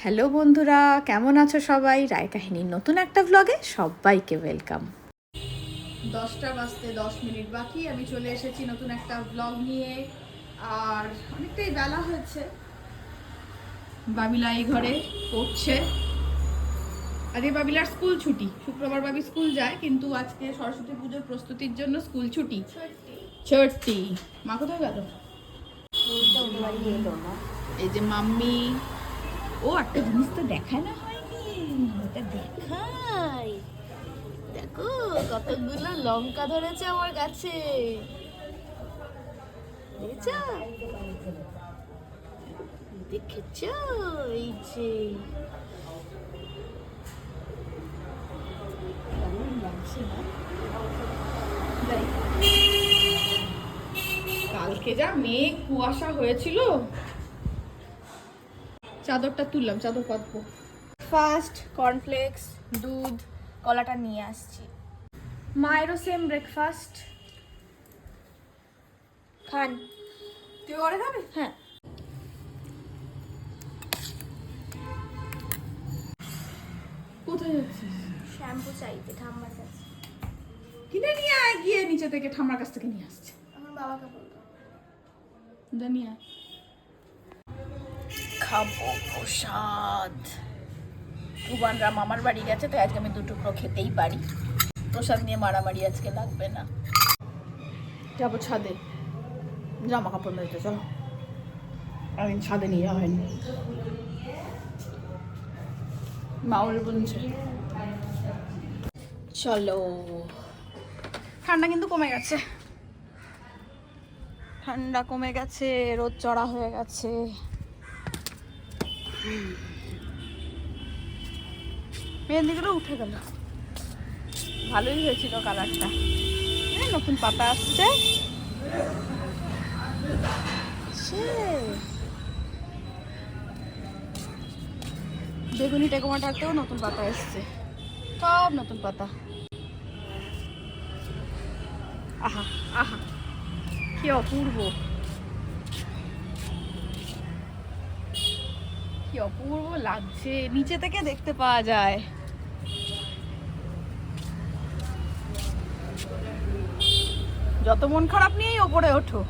Hello বন্ধুরা কেমন আছো সবাই? রায় কাহিনীর নতুন একটা ব্লগে সবাইকে ওয়েলকাম দশটা বাজতে দশ মিনিট বাকি আমি চলে এসেছি নতুন একটা ব্লগ নিয়ে। আর অনেকটাই বেলা হয়েছে। বাবিলা এই ঘরে পড়ছে। আজকে বাবিলার স্কুল ছুটি। শুক্রবার বাবি স্কুল যায় কিন্তু আজকে সরস্বতী পুজোর প্রস্তুতির জন্য স্কুল ছুটি। ছুটি। মা কোথায় গেল? এই যে মাম্মি ও, একটা জিনিস তো দেখায় না হয়নি এটা দেখাই। দেখো, কতগুলো লঙ্কা ধরেছে আমার গাছে দেখেছ? এই যে। কালকে যা মেঘ কুয়াশা হয়েছিল চাদরটা তুললাম চাদর পাতবো। ফার্স্ট কর্নফ্লেক্স দুধ কলাটা নিয়ে আসছি। মায়েরও সেম ব্রেকফাস্ট খান। তুই ঘরে খাবে হ্যাঁ। কোথায় যাচ্ছিস? শ্যাম্পু চাইতে ঠাম্মার কাছে। কিনে নিয়ে আয় গিয়ে নিচে থেকে ঠাম্মার কাছ থেকে নিয়ে আসছে। আমার বাবাকে বলব। যা নিয়ে আয়। খাব প্রসাদ। কুবানরা মামার বাড়ি গেছে তো আজকে আমি দু টুকরো খেতেই পারি। প্রসাদ নিয়ে মারামারি আজকে লাগবে না। যাব ছাদে। জামা কাপড় মেলতে চলো। আমি ছাদে নিয়ে যাওয়া হয়নি। মাউল বলছে চলো। ঠান্ডা কিন্তু কমে গেছে। ঠান্ডা কমে গেছে রোদ চড়া হয়ে গেছে। মেহেন্দিগুলো উঠে গেল। ভালোই হয়েছিল কালারটা। নতুন পাতা আসছে। বেগুনি টেকোমাটাতেও নতুন পাতা এসছে। সব নতুন পাতা। আহা আহা, কি অপূর্ব। অপূর্ব লাগছে। নিচে থেকে দেখতে পাওয়া যায়। যত মন খারাপ নিয়েই ওপরে ওঠো।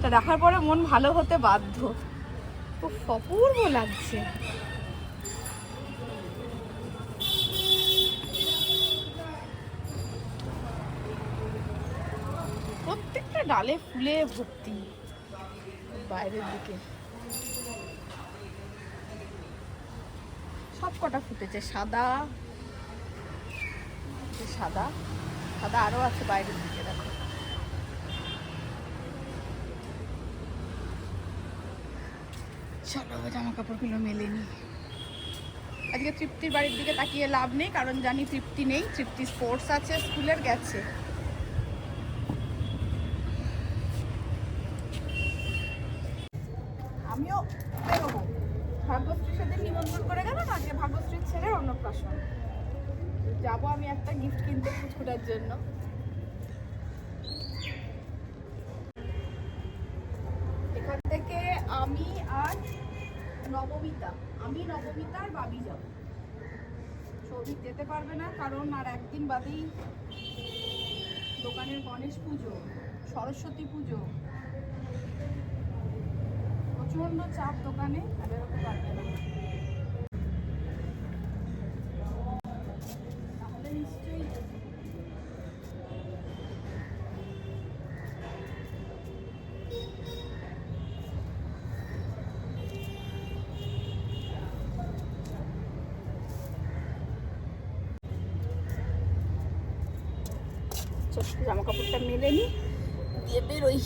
তা দেখার পরে মন ভালো হতে বাধ্য। খুব অপূর্ব লাগছে। প্রত্যেকটা ডালে ফুলে ভর্তি। বাইরের দিকে। কটা ফুটেছে? সাদা? সাদা। সাদা আরও আছে বাইরের দিকে, দেখো। চলো জামা কাপড়গুলো মেলে নি। আজকে তৃপ্তির বাড়ির দিকে তাকিয়ে লাভ নেই, কারণ জানি তৃপ্তি নেই। তৃপ্তি স্পোর্টস আছে, স্কুলের গেছে আমিও বেরোবো ভাগ্যশ্রী সেদিন নিমন্ত্রণ করে গেল না আজকে ভাগ্যশ্রীর ছেলে অন্নপ্রাশন যাব, আমি একটা গিফট কিনতে ফুচকুটার জন্য। এখান থেকে আমি আর নবমিতা, আমি নবমিতা আর বাবি যাব। সৌভিক যেতে পারবে না, কারণ আর একদিন বাদেই দোকানের গণেশ পুজো, সরস্বতী পুজো। প্রচণ্ড চাপ দোকানে, আর এরকম পারবে না। জামা কাপড়টা মেলে নি দিয়ে বেরোই।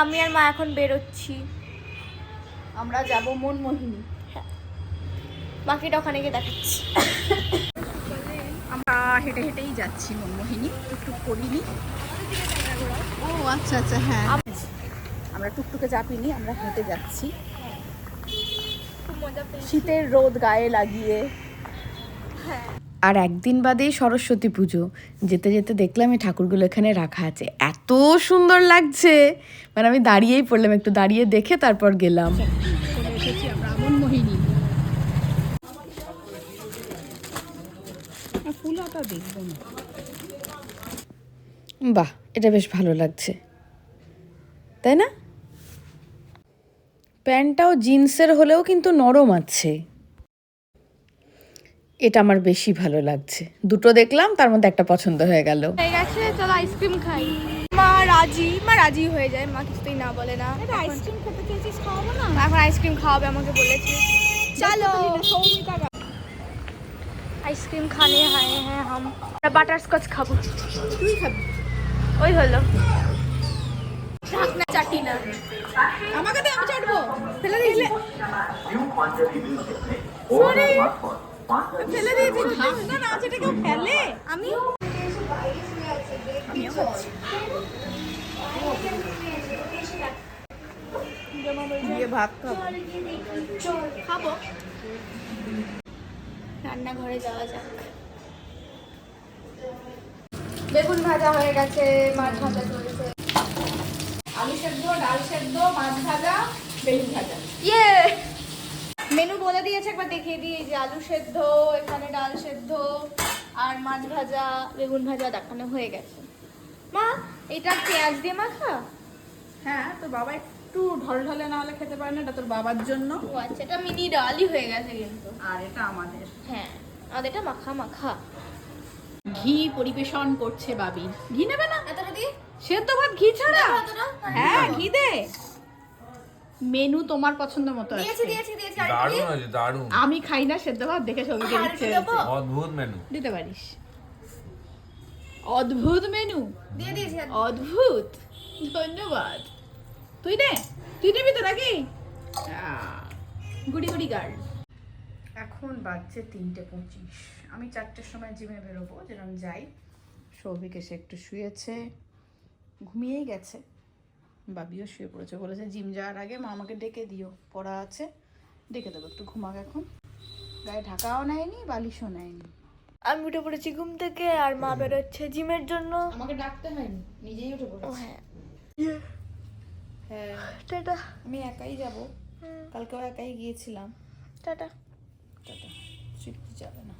আমি আর মা এখন বেরোচ্ছি। আমরা যাব মনমোহিনী। বাকিটা ওখানে গিয়ে দেখাচ্ছি। আমরা হেঁটে হেঁটেই যাচ্ছি মনমোহিনী টুকটুক করিনি। ও আচ্ছা আচ্ছা হ্যাঁ। আমরা টুকটুকে চাপিনি আমরা হেঁটে যাচ্ছি। শীতের রোদ গায়ে লাগিয়ে। হ্যাঁ। আর একদিন বাদেই সরস্বতী পুজো। যেতে যেতে দেখলাম এই ঠাকুরগুলো এখানে রাখা আছে। এত সুন্দর লাগছে। মানে আমি দাঁড়িয়েই পড়লাম, একটু দাঁড়িয়ে দেখে তারপর গেলাম। বাহ, এটা বেশ ভালো লাগছে। তাই না? প্যান্টটাও জিন্সের হলেও কিন্তু নরম আছে। এটা আমার বেশি ভালো লাগছে। দুটো দেখলাম তার মধ্যে একটা পছন্দ হয়ে গেল। হয়ে গেছে চলো আইসক্রিম খাই। মা রাজি মা রাজি হয়ে যায় মা কিছুতেই না বলে না। আইসক্রিম খেতে চেয়েছিস খাওয়াবো না? এখন আইসক্রিম খাওয়াবে আমাকে বলেছে। চলো। আইসক্রিম খানে হ্যাঁ হ্যাঁ হাম। বাটার স্কচ খাব। তুই খাবি? ওই হলো। ঢাকনা চাটি না। আমাকে দে আমি চাটবো। ফেলে দিয়েছি। ফেলে দিয়েছি। ঢাকনা না আছে এটা কেউ ফেলে। আমি ভাত খাব। খাব। রান্নাঘরে যাওয়া যাক। বেগুন ভাজা হয়ে গেছে মাছ ভাজা চলেছে। আলু সেদ্ধ ডাল সেদ্ধ মাছ ভাজা বেগুন ভাজা। ইয়ে! মেনু বলে দিয়েছে একবার দেখিয়ে দিই। এই যে আলু সেদ্ধ এখানে ডাল সেদ্ধ আর মাছ ভাজা বেগুন ভাজা দেখানো হয়ে গেছে। মা এটা পেঁয়াজ দিয়ে মাখা? হ্যাঁ তোর বাবা একটু ঢলঢলে না হলে খেতে পারে না এটা তোর বাবার জন্য। ও আচ্ছা এটা মিনি ডালই হয়ে গেছে কিন্তু। আর এটা আমাদের। হ্যাঁ আর এটা মাখা মাখা। ঘি পরিবেশন করছে বাবি। ঘি নেবে না? এতটা দিয়ে? সেদ্ধ ভাত ঘি ছাড়া? হ্যাঁ। ঘি দে। মেনু তোমার পছন্দ মতো দিয়েছি দিয়েছি দিয়েছি দারুণ দিই? দারুণ। আমি খাই না সেদ্ধ ভাত দেখে ছবিকে দিচ্ছে অদ্ভুত মেনু। দিতে পারিস। অদ্ভুত মেনু? দিয়ে দিয়েছি অদ্ভুত। ধন্যবাদ। তুই নে তুই নিবি তো নাকি? আহ, গুড়ি গুড়ি গার্ল এখন বাজছে তিনটে পঁচিশ। আমি চারটের সময় জিমে বেরোবো যেরকম যাই। সৌভিক এসে একটু শুয়েছে। ঘুমিয়েই গেছে। বাবিও শুয়ে পড়েছে। বলেছে জিম যাওয়ার আগে মা আমাকে ডেকে দিও পড়া আছে। ডেকে দেবো একটু ঘুমাক এখন। গায়ে ঢাকাও নেয়নি বালিশও নেয়নি। আমি উঠে পড়েছি ঘুম থেকে আর মা বেরোচ্ছে জিমের জন্য। আমাকে ডাকতে হয়নি নিজেই উঠে পড়েছে। হ্যাঁ হ্যাঁ টাটা। আমি একাই যাব। কালকেও একাই গিয়েছিলাম। টাটা। টাটা। তৃপ্তি যাবে না।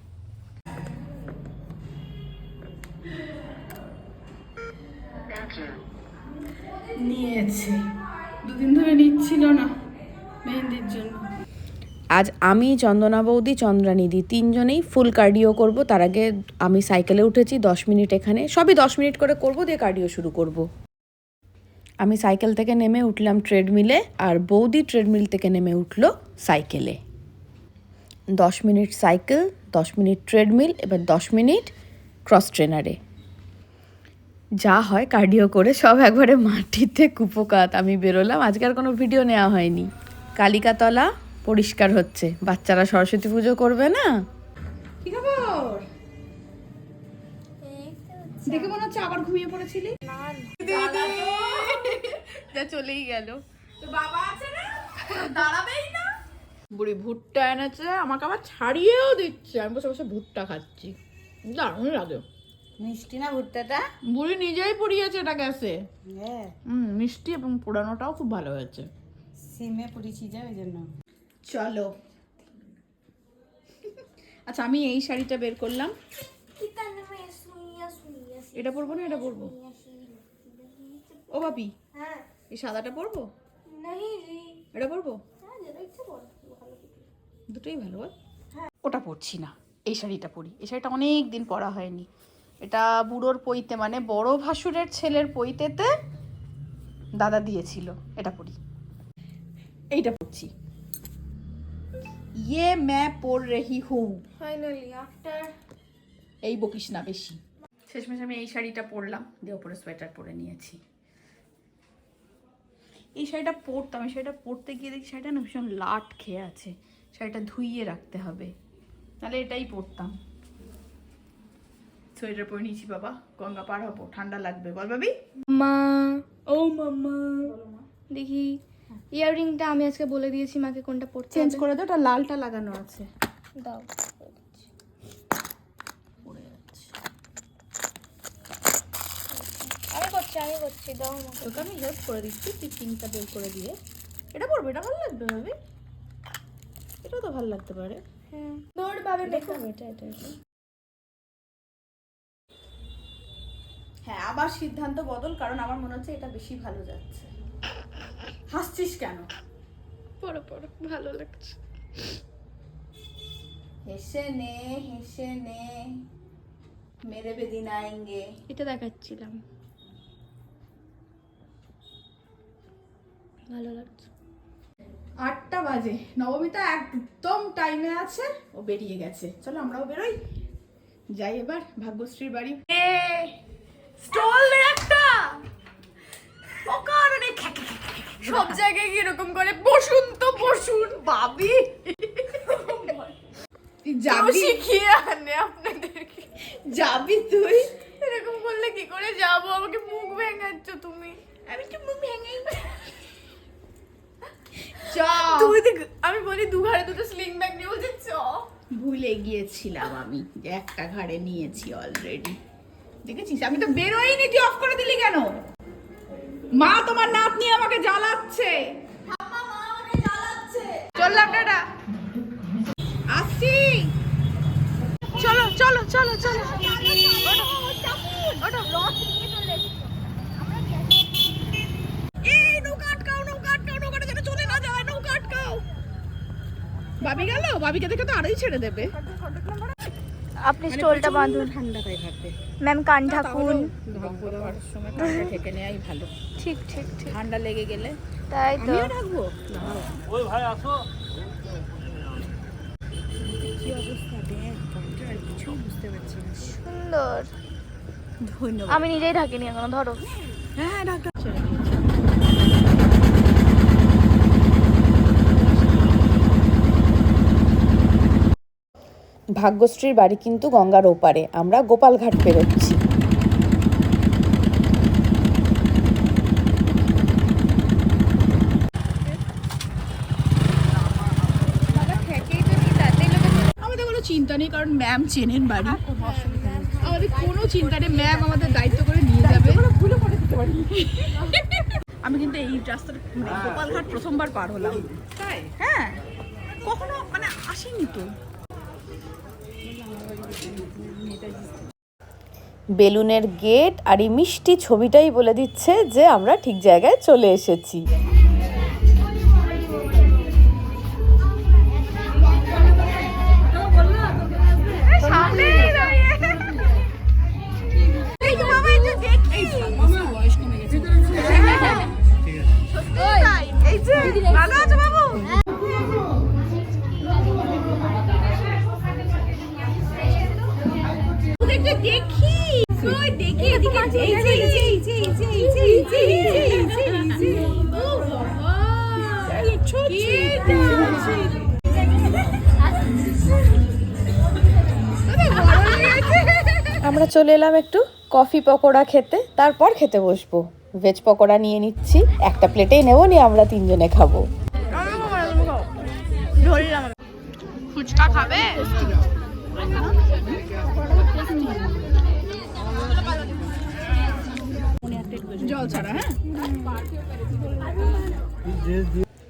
নিয়েছে। দুদিন ধরে নিচ্ছিল না মেহেন্দির জন্য। আজ আমি, চন্দনা বৌদি চন্দ্রানিদি তিনজনেই ফুল কার্ডিও করব। তার আগে আমি সাইকেলে উঠেছি, দশ মিনিট এখানে। সবই দশ মিনিট করে করব, দিয়ে কার্ডিও শুরু করব। আমি সাইকেল থেকে নেমে উঠলাম ট্রেডমিলে আর বৌদি ট্রেডমিল থেকে নেমে উঠল সাইকেলে দশ মিনিট সাইকেল দশ মিনিট ট্রেডমিল এবার দশ মিনিট ক্রস ট্রেনারে যা হয় কার্ডিও করে সব একবারে মাটিতে কুপোকাত আমি বেরোলাম। আজকে আর কোনো ভিডিও নেওয়া হয়নি। কালিকাতলা পরিষ্কার হচ্ছে। বাচ্চারা সরস্বতী পুজো করবে না? কি খবর? দেখে মনে হচ্ছে আবার ঘুমিয়ে পড়েছিলি? যা চলেই গেল। বুড়ি ভুট্টা এনেছে আমাকে আবার ছাড়িয়েও দিচ্ছে। আমি বসে বসে ভুট্টা খাচ্ছি। দারুণ লাগে। মিষ্টি না ভুট্টাটা? বুড়ি নিজেই পুড়িয়েছে এটা গ্যাসে। হ্যাঁ। হুম মিষ্টি এবং পোড়ানোটাও খুব ভালো হয়েছে। সিমে পুড়িয়েছি যা ওই জন্য। চলো। আচ্ছা আমি এই শাড়িটা বের করলাম। এটা পরবো না এটা পরবো? ও বাপি হ্যাঁ এই সাদাটা পরবো? এটা পরবো? দুটোই ভালো হ্যাঁ। ওটা পরছি না এই শাড়িটা পরি। এই শাড়িটা অনেক দিন পরা হয়নি। এটা বুড়োর পইতে মানে বড় ভাসুরের ছেলের পইতেতে দাদা দিয়েছিল। এটা পরি এইটা পড়ছি। ইয়ে ম্যা পর রেহি হুঁ ফাইনালি আফটার এই বকিস না বেশি। শেষমেশ আমি এই শাড়িটা পরলাম দিয়ে ওপরে সোয়েটার পরে নিয়েছি। এই শাড়িটা পরতাম এই শাড়িটা পরতে গিয়ে দেখি শাড়িটা না ভীষণ লাট খেয়ে আছে। শাড়িটা ধুইয়ে রাখতে হবে। তাহলে এটাই পরতাম। সোয়েটার পরে নিয়েছি বাবা। গঙ্গা পার হব ঠান্ডা লাগবে। বল বাবি মা ও মামা দেখি ইয়াররিংটা আমি আজকে বলে দিয়েছি মাকে কোনটা পড়তে চেঞ্জ করে দাও ওটা লালটা লাগানো আছে। দাও। আমি করছি আমি করছি দাও তোকে আমি হেল্প করে দিচ্ছি তুই পিঙ্কটা বের করে দিয়ে। এটা পরবে এটা ভালো লাগবে ভাবি। তো ভালো লাগতে পারে। হ্যাঁ। এটা এটা এটা হ্যাঁ আবার সিদ্ধান্ত বদল কারণ আমার মনে হচ্ছে এটা বেশি ভালো যাচ্ছে। হাসছিস কেন? পড়ো পড়ো ভালো লাগছে। হেসে নে হেসে নে। মেরে বেদিন আয়েঙ্গে এটা দেখাচ্ছিলাম। ভালো লাগছে। আটটা বাজে। নবমিতা একদম টাইমে আছে ও বেরিয়ে গেছে। চলো আমরাও বেরোই। যাই এবার ভাগ্যশ্রীর বাড়ি স্টল একটা সব জায়গায় কি এরকম করে বসুন তো বসুন। ভাবি যাবি? শিখিয়ে আনে আপনাদেরকে। যাবি তুই? এরকম করলে কি করে যাব? আমাকে মুখ ভেঙাচ্ছ তুমি। আমি কি মুখ ভেঙে চা। তুই আমি বলি দু ঘাড়ে দুটো স্লিং ব্যাগ নিয়ে বলছি চ। ভুলে গিয়েছিলাম আমি যে একটা ঘাড়ে নিয়েছি অলরেডি দেখেছিস? আমি তো বেরোইনি তুই অফ করে দিলি কেন? মা তোমার নাতনি আমাকে জ্বালাচ্ছে। চললাম টাটা। আসছি। চলো চলো চলো চলো। বাবি গেল? বাবিকে দেখে তো আড়াই ছেড়ে দেবে। আপনি স্টলটা বাঁধুন। ঠান্ডাটাই থাকবে ম্যাম কান ঢাকুন। সময় নেওয়াই ভালো। ঠিক ঠিক ঠিক। ঠান্ডা লেগে গেলে তাই তো। আমিও ঢাকবো। সুন্দর। ধন্যবাদ। আমি নিজেই ঢাকিনি এখনও ধরো। হ্যাঁ ঢাকা ভাগ্যশ্রীর বাড়ি কিন্তু গঙ্গার ওপারে। আমরা গোপালঘাট পেরোচ্ছি চিন্তা নেই, কারণ ম্যাম চেনেন বাড়ি। আমাদের কোনো চিন্তা নেই ম্যাম আমাদের দায়িত্ব করে নিয়ে যাবে। আমি কিন্তু এই রাস্তাটা মানে গোপালঘাট প্রথমবার পার হলাম। তাই হ্যাঁ কখনো মানে আসেনি তো। বেলুনের গেট আর এই মিষ্টি ছবিটাই বলে দিচ্ছে যে আমরা ঠিক জায়গায় চলে এসেছি। আমরা চলে এলাম একটু কফি পকোড়া খেতে তারপর খেতে বসবো। ভেজ পকোড়া নিয়ে নিচ্ছি একটা প্লেটেই নেব নিয়ে আমরা তিনজনে খাব। ফুচকা খাবে? জল ছাড়া হ্যাঁ?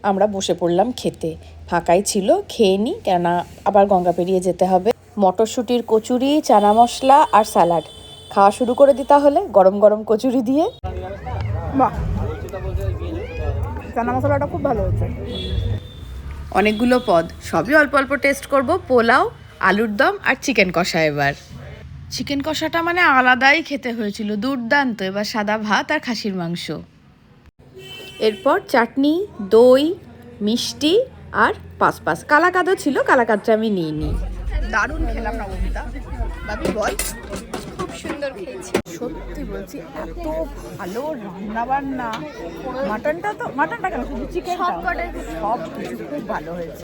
আমরা বসে পড়লাম খেতে। ফাঁকাই ছিল খেয়ে নিই কেননা আবার গঙ্গা পেরিয়ে যেতে হবে। মটরশুঁটির কচুরি চানা মশলা আর স্যালাড। খাওয়া শুরু করে দিই তাহলে গরম গরম কচুরি দিয়ে। বাহ। চানা মশলাটা খুব ভালো হচ্ছে। অনেকগুলো পদ। সবই অল্প অল্প টেস্ট করব। পোলাও আলুর দম আর চিকেন কষা এবার। চিকেন কষাটা মানে আলাদাই খেতে হয়েছিল দুর্দান্ত। এবার সাদা ভাত আর খাসির মাংস। এরপর চাটনি দই মিষ্টি আর পাঁচ পাঁচ। কালাকাদও ছিল কালাকাদটা আমি নিয়ে নিই দারুণ খেলাম নবমিতা বাবি বল। খুব সুন্দর খেয়েছি সত্যি বলছি এত ভালো রান্না বান্না মাটনটা তো মাটনটা কেন? শুধু চিকেন সব সব কিছু খুব ভালো হয়েছে।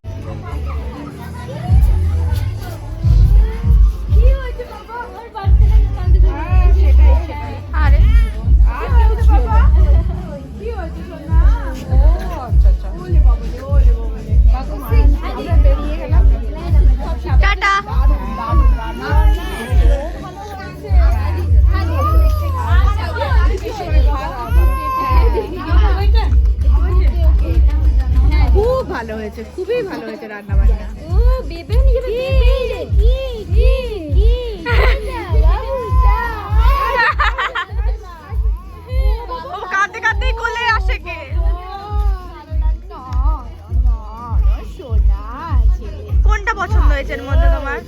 মধ্যে তোমার।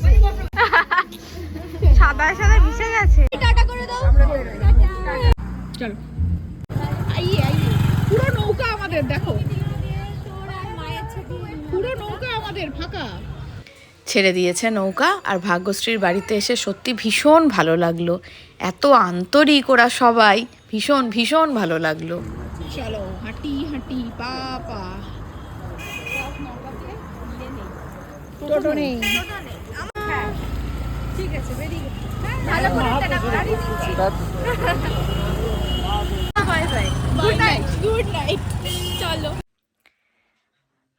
সাদা সাদা মিশে গেছে। টাটা করে দাও। চলো। আইয়ে আইয়ে। পুরো নৌকা আমাদের দেখো। পুরো নৌকা আমাদের ফাঁকা। ছেড়ে দিয়েছে নৌকা আর ভাগ্যশ্রীর বাড়িতে এসে সত্যি ভীষণ ভালো লাগল। এত আন্তরিক ওরা সবাই ভীষণ ভীষণ ভালো লাগল। চলো হাঁটি হাঁটি পা পা। টোটো নেই। ভালো করে টাটা করে গুড নাইট গুড নাইট চলো।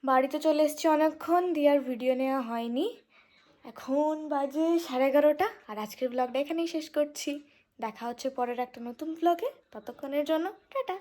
বাড়িতে চলে এসেছি অনেকক্ষণ দিয়ে আর ভিডিও নেওয়া হয়নি। এখন বাজে সাড়ে এগারোটা আর আজকের ব্লগটা এখানেই শেষ করছি। দেখা হচ্ছে পরের একটা নতুন ব্লগে ততক্ষণের জন্য টাটা।